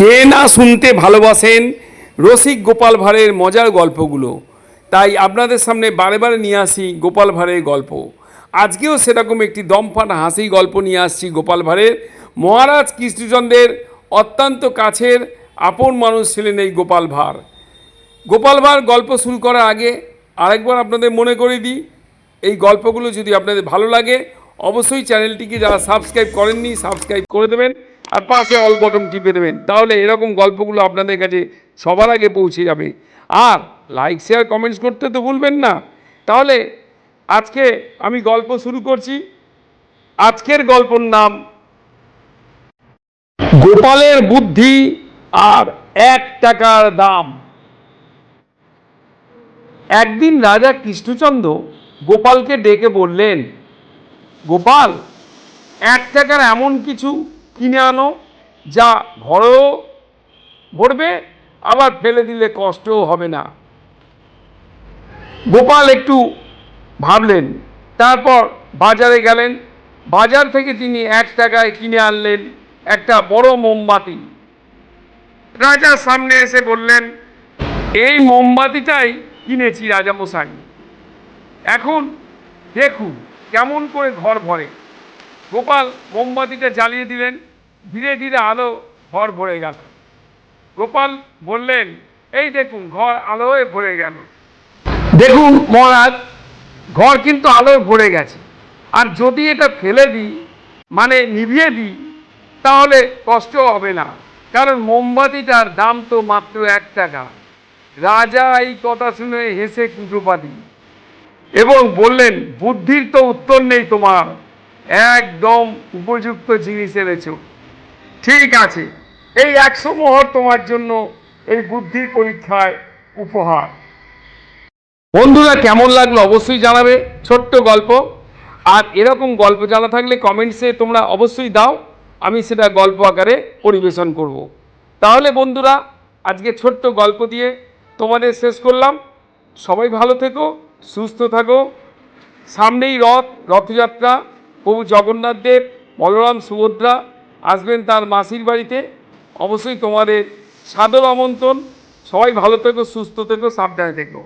কে না শুনতে ভালোবাসেন রসিক গোপাল ভাঁড়ের মজার গল্পগুলো। তাই আপনাদের সামনে বারে বারে নিয়ে আসি গোপাল ভাঁড়ের গল্প। আজকেও সেরকম একটি দমফাটা হাসি গল্প নিয়ে আসছি গোপাল ভাঁড়ের। মহারাজ কৃষ্ণচন্দ্রের অত্যন্ত কাছের আপন মানুষ ছিলেন এই গোপাল ভাঁড়। গোপাল ভাঁড় গল্প শুরু করার আগে আরেকবার আপনাদের মনে করে দিই, এই গল্পগুলো যদি আপনাদের ভালো লাগে, অবশ্যই চ্যানেলটিকে যারা সাবস্ক্রাইব করেননি, সাবস্ক্রাইব করে দেবেন। আর পাশে অল বটন টিপে দেবেন। তাহলে এরকম গল্পগুলো আপনাদের কাছে সবার আগে পৌঁছে যাবে। আর লাইক শেয়ার কমেন্টস করতে তো ভুলবেন না। তাহলে আজকে আমি গল্প শুরু করছি। আজকের গল্পর নাম গোপালের বুদ্ধি আর এক টাকার দাম। একদিন রাজা কৃষ্ণচন্দ্র গোপালকে ডেকে বললেন, গোপাল, এক টাকার এমন কিছু কিনে আনো, যা ঘরেও ভরবে, আবার ফেলে দিলে কষ্টও হবে না। গোপাল একটু ভাবলেন, তারপর বাজারে গেলেন। বাজার থেকে তিনি এক টাকায় কিনে আনলেন একটা বড় মোমবাতি। রাজার সামনে এসে বললেন, এই মোমবাতিটাই কিনেছি রাজামশাই। এখন দেখুন কেমন করে ঘর ভরে। গোপাল মোমবাতিটা জ্বালিয়ে দিলেন, ধীরে ধীরে আলো ঘর ভরে গেল। গোপাল বললেন, এই দেখুন, ঘর আলোয় ভরে গেল। দেখুন মহারাজ, ঘর কিন্তু আলোয় ভরে গেছে। আর যদি এটা ফেলে দিই মানে নিভিয়ে দিই, তাহলে কষ্ট হবে না। কারণ মোমবাতিটার দাম তো মাত্র এক টাকা। রাজা এই কথা শুনে হেসে কুটুপাতি এবং বললেন, বুদ্ধির তো উত্তর নেই তোমার। একদম উপযুক্ত জিনিস এনেছ। ঠিক আছে, এই একশো মোহর তোমার জন্য এই বুদ্ধির পরীক্ষায় উপহার। বন্ধুরা, কেমন লাগল অবশ্যই জানাবে, ছোট্ট গল্প। আর এরকম গল্প জানা থাকলে কমেন্টসে তোমরা অবশ্যই দাও, আমি সেটা গল্প আকারে পরিবেশন করব। তাহলে বন্ধুরা, আজকে ছোট্ট গল্প দিয়ে তোমাদের শেষ করলাম। সবাই ভালো থেকো, সুস্থ থাকো। সামনেই রথ, রথযাত্রা। প্রভু জগন্নাথ দেব বলরাম সুভদ্রা আসবেন তার মাসির বাড়িতে। অবশ্যই তোমাদের সাদর আমন্ত্রণ। সবাই ভালো থেকো, সুস্থ থেকো, সাবধানে থেকো।